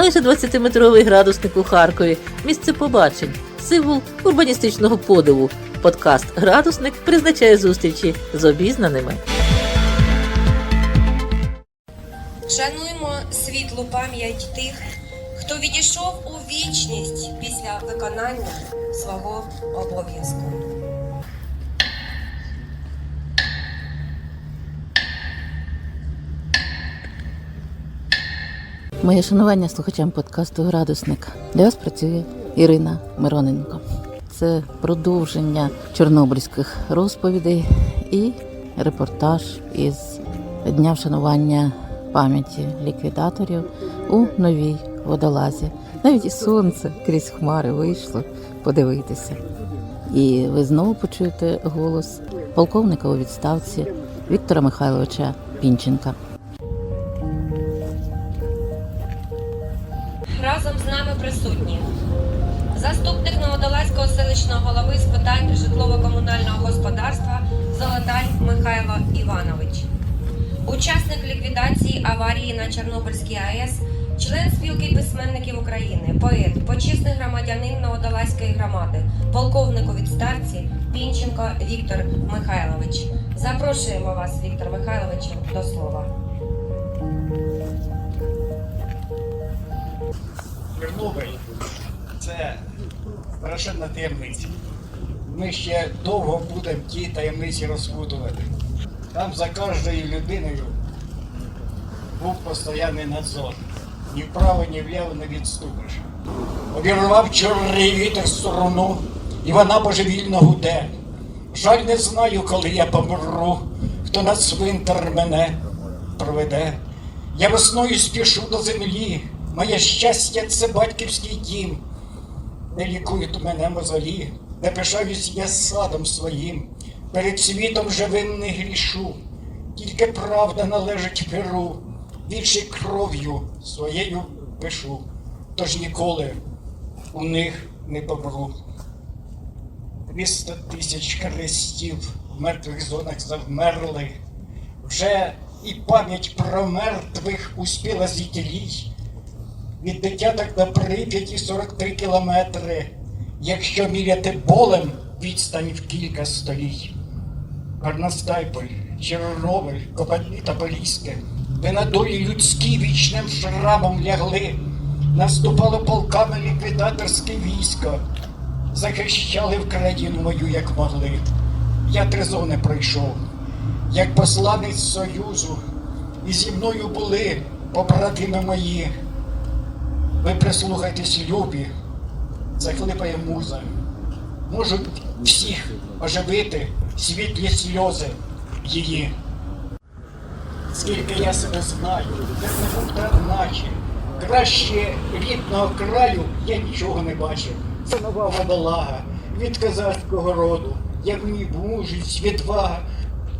Майже 20-метровий градусник у Харкові, місце побачень, символ урбаністичного подиву. Подкаст Градусник призначає зустрічі з обізнаними. Шануємо світлу пам'ять тих, хто відійшов у вічність після виконання свого обов'язку. Моє шанування слухачам подкасту Градусник. Для вас працює Ірина Мироненко. Це продовження чорнобильських розповідей і репортаж із дня вшанування пам'яті ліквідаторів у новій водолазі. Навіть і сонце крізь хмари вийшло подивитися. І ви знову почуєте голос полковника у відставці Віктора Михайловича Пінченка. Присутні заступник Новодолазького селищного голови з питань житлово-комунального господарства Золотай Михайло Іванович, учасник ліквідації аварії на Чорнобильській АЕС, член спілки письменників України, поет, почесний громадянин Новодолазької громади, полковник у відставці Пінченко Віктор Михайлович. Запрошуємо вас, Віктор Михайлович, до слова. Чорнобиль це страшенна таємниця. Ми ще довго будемо ті таємниці розпутувати. Там за кожною людиною був постійний надзор. Ні вправо, ні вліво не відступиш. Обірвав чорний вітер сторону, і вона божевільно гуде. Жаль, не знаю, коли я помру, хто на цвинтар мене проведе. Я весною спішу до землі, моє щастя це батьківський дім, де лікують мене мозолі, де пишаюсь я садом своїм, перед світом живим не грішу, тільки правда належить перу, більше кров'ю своєю пишу, тож ніколи у них не помру. 200 тисяч хрестів в мертвих зонах завмерли. Вже і пам'ять про мертвих успіла зітілій. Від дитяток до Прип'яті 43 кілометри, якщо міряти болем відстань в кілька століть. Горностайполь, Чорнобиль, Копотні та Поліське, де на долі людські вічним шрамом лягли, наступало полками ліквідаторське військо, захищали в країну мою, як могли. Я три зони пройшов, як посланець Союзу, і зі мною були побратими мої. Ви прислухайтесь, любі, захлипає муза. Можуть всіх оживити світлі сльози її. Скільки я себе знаю, як не був так наче. Краще рідного краю я нічого не бачив. Це нова водолага від козацького роду, як мій мужість, відвага.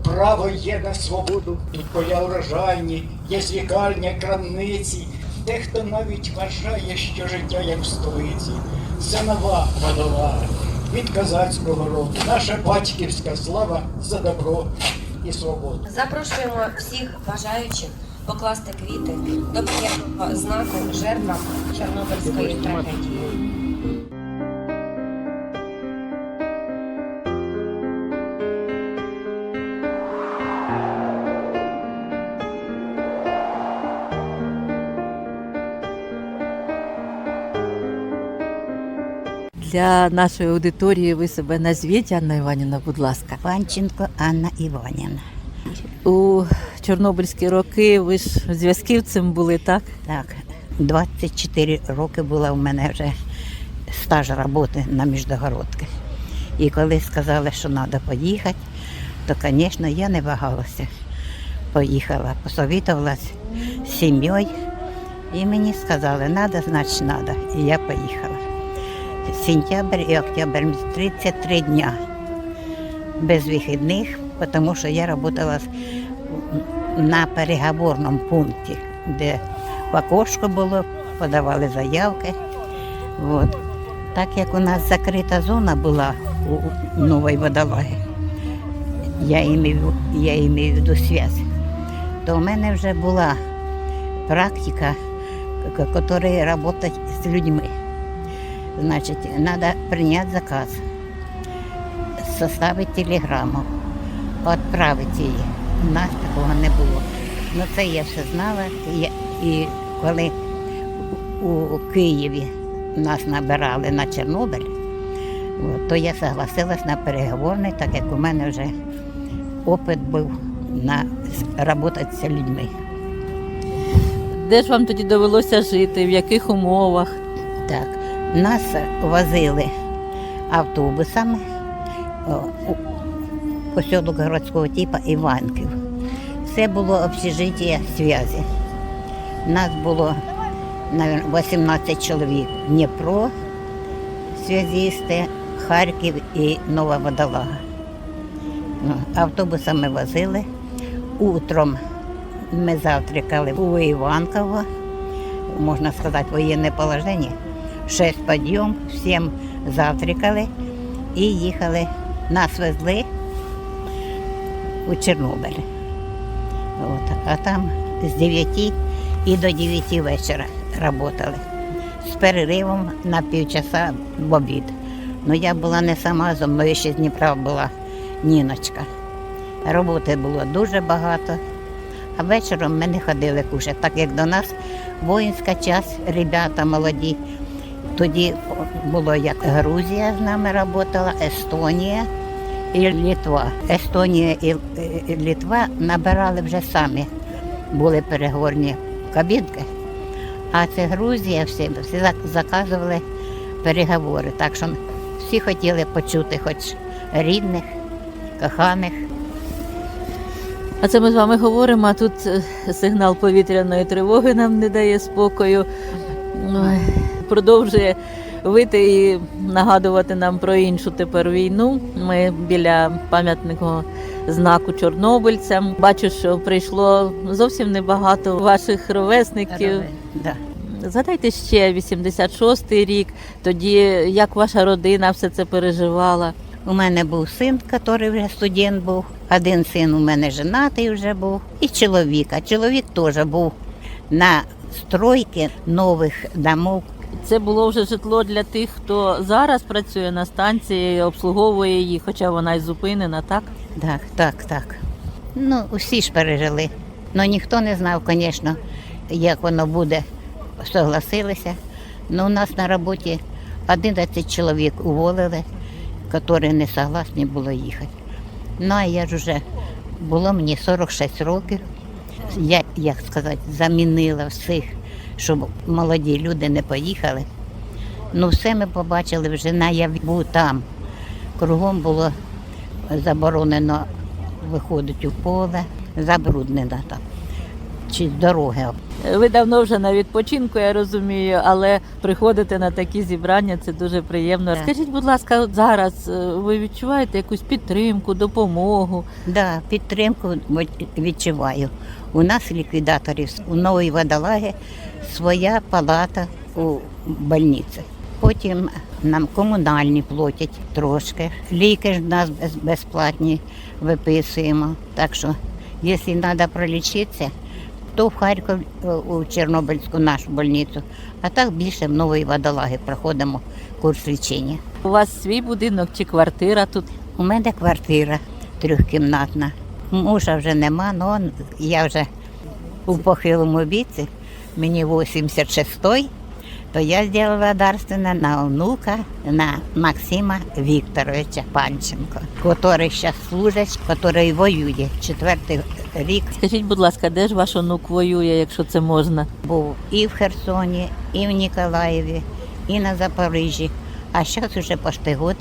Право є на свободу, тут поля урожайні, є лікарня, крамниці. Дехто навіть вважає, що життя як в столиці. Це нова водова від козацького роду. Наша батьківська слава за добро і свободу. Запрошуємо всіх бажаючих покласти квіти до п'ятого знаку жертвам Чорнобильської трагедії. Для нашої аудиторії ви себе назвіть, Анна Іванівна, будь ласка. Панченко Анна Іванівна. У чорнобильські роки ви ж зв'язківцем були, так? Так, 24 роки була у мене вже стаж роботи на міждогородках. І коли сказали, що треба поїхати, то, звісно, я не вагалася. Поїхала, посовітувалася з сім'єю, і мені сказали, треба, значить треба. І я поїхала. Сентябрь і октябрь 33 дня без вихідних, тому що я працювала на переговорному пункті, де в окошко було, подавали заявки. От. Так як у нас закрита зона була у новій водолагі, я імею, я імею в виду зв'язь, то у мене вже була практика которые работать с людьми. Значит, надо принять заказ, составить телеграмму, відправити її. У нас такого не було. Ну це я все знала. І, і коли у, у Києві нас набирали на Чорнобиль, то я согласилась на переговорний, так як у мене вже опит був на роботи з людьми. Де ж вам тоді довелося жити, в яких умовах? Так, нас возили автобусами о, у поселок городського типу Іванків. Це було общежиття зв'язі. Нас було наверно, 18 чоловік. Дніпро, зв'язісти, Харків і Нова Водолага. Ну, Автобусами возили. Утром ми завтракали у Іванково можно сказать, военное положение. Шесть подъем, всем завтракали і їхали. Нас везли у Чорнобиль. От. А там з 9 і до 9 вечора працювали. З переривом на півчаса в обід. Ну я була не сама, зо мною ще з Дніпра була Ніночка. Роботи було дуже багато. А вечором ми не ходили кушати, так як до нас воїнська час, ребята молоді. Тоді було як Грузія з нами працювала, Естонія і Літва. Естонія і Літва набирали вже самі, були переговорні кабінки. А це Грузія, всі, всі заказували переговори. Так що всі хотіли почути хоч рідних, коханих. А це ми з вами говоримо, а тут е, сигнал повітряної тривоги нам не дає спокою. Ой, Продовжує вити і нагадувати нам про іншу тепер війну. Ми біля пам'ятного знаку чорнобильцям. Бачу, що прийшло зовсім небагато ваших ровесників. Да. Згадайте ще 86-й рік, тоді як ваша родина все це переживала. У мене був син, який вже студент був. Один син у мене женатий вже був. І чоловік. А чоловік теж був на стройці нових домов. Це було вже житло для тих, хто зараз працює на станції, обслуговує її, хоча вона й зупинена, так? Так, так, так. Ну, усі ж пережили. Ну ніхто не знав, звісно, як воно буде. Согласилися. Ну, у нас на роботі 11 чоловік уволили, які не согласні було їхати. Ну, а я ж вже було мені 46 років. Я, як сказати, замінила всіх, щоб молоді люди не поїхали. Ну, все ми побачили вже на я був там. Кругом було заборонено виходити у поле, забруднено там. Чи дороги. Ви давно вже на відпочинку, я розумію, але приходити на такі зібрання це дуже приємно. Так. Скажіть, будь ласка, от зараз е, ви відчуваєте якусь підтримку, допомогу? Да, підтримку відчуваю. У нас ліквідаторів у Новій Водолагі своя палата у больниці. Потім нам комунальні платять трошки. Ліки ж нас безплатні виписуємо. Так що, якщо треба пролічитися, то в Харків е, у Чорнобильську нашу больницю, а так більше в Новій Водолагі проходимо курс лічення. У вас свій будинок чи квартира тут? У мене квартира трьохкімнатна. Мужа вже нема, але я вже у похилому віці, мені 86-й, то я зробила дарственне на онука, на Максима Вікторовича Панченко, який зараз служить, який воює четвертий рік. Скажіть, будь ласка, де ж ваш онук воює, якщо це можна? Був і в Херсоні, і в Ніколаєві, і на Запоріжжі, а зараз вже почти год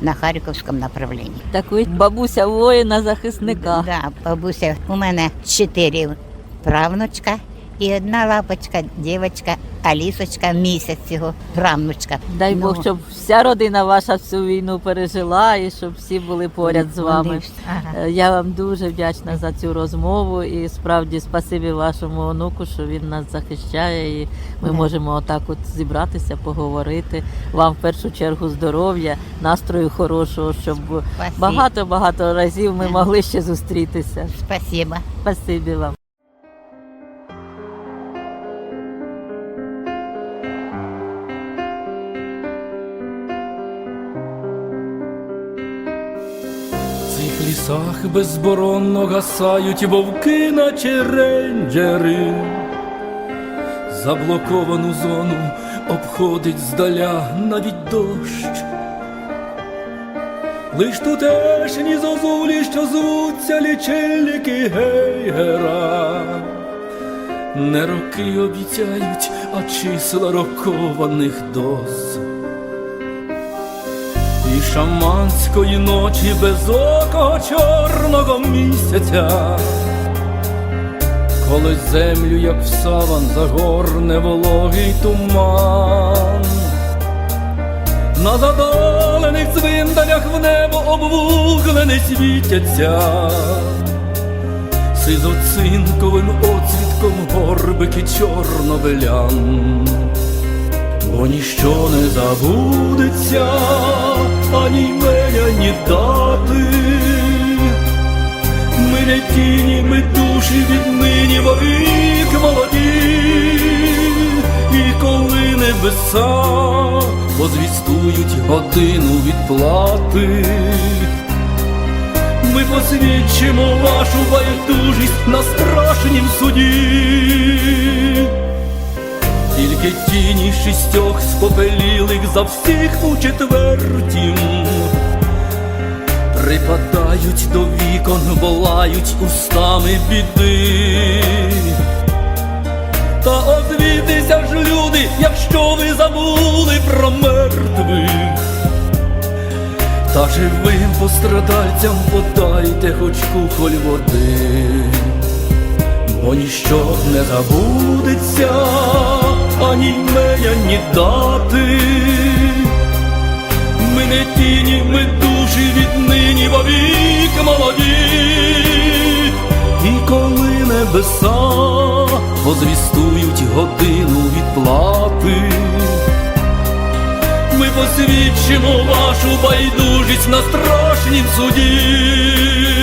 на Харківському направленні. Так ви бабуся воїна захисника. Да, бабуся, у мене чотири правнучка і одна лапочка, дівчинка, Алісочка, місяць цього правнучка. Дай Ну, Бог, щоб вся родина ваша всю війну пережила і щоб всі були поряд з вами. Ага. Е, Я вам дуже вдячна за цю розмову і справді спасибі вашому онуку, що він нас захищає. І ми Да. можемо отак от зібратися, поговорити. Вам в першу чергу здоров'я, настрою хорошого, щоб багато багато разів ми могли ще зустрітися. Спасибо. Спасибі вам.「лісах безборонно гасають вовки, наче рейнджери. Заблоковану зону обходить здаля навіть дощ. Лиш тутешні зозулі, що звуться лічильники гейгера. Не роки обіцяють, а числа рокованих доз. Шаманської ночі без ока чорного місяця, коли землю, як в саван, загорне вологий туман. На задалених цвинтарях в небо обвуглені світяться, сизоцинковим оцвітком горбики чорнобелян. Бо ніщо не забудеться, ані імея, ні дати. Ми не тіні, ми душі віднині вовік молоді, і коли небеса позвістують годину відплати, ми посвідчимо вашу байдужість на страшнім суді. Тільки тіні шістьох спопелілих за всіх у четвертім Припадають до вікон, волають устами біди. Та озвітися ж, люди, якщо ви забули про мертвих. Та живим пострадальцям подайте хоч кухоль води бо ніщо не забудеться, ані імея, ні дати. Ми не тіні, ми душі віднині вовік молоді, і коли небеса позвістують годину відплати. Ми посвідчимо вашу байдужість на страшнім суді.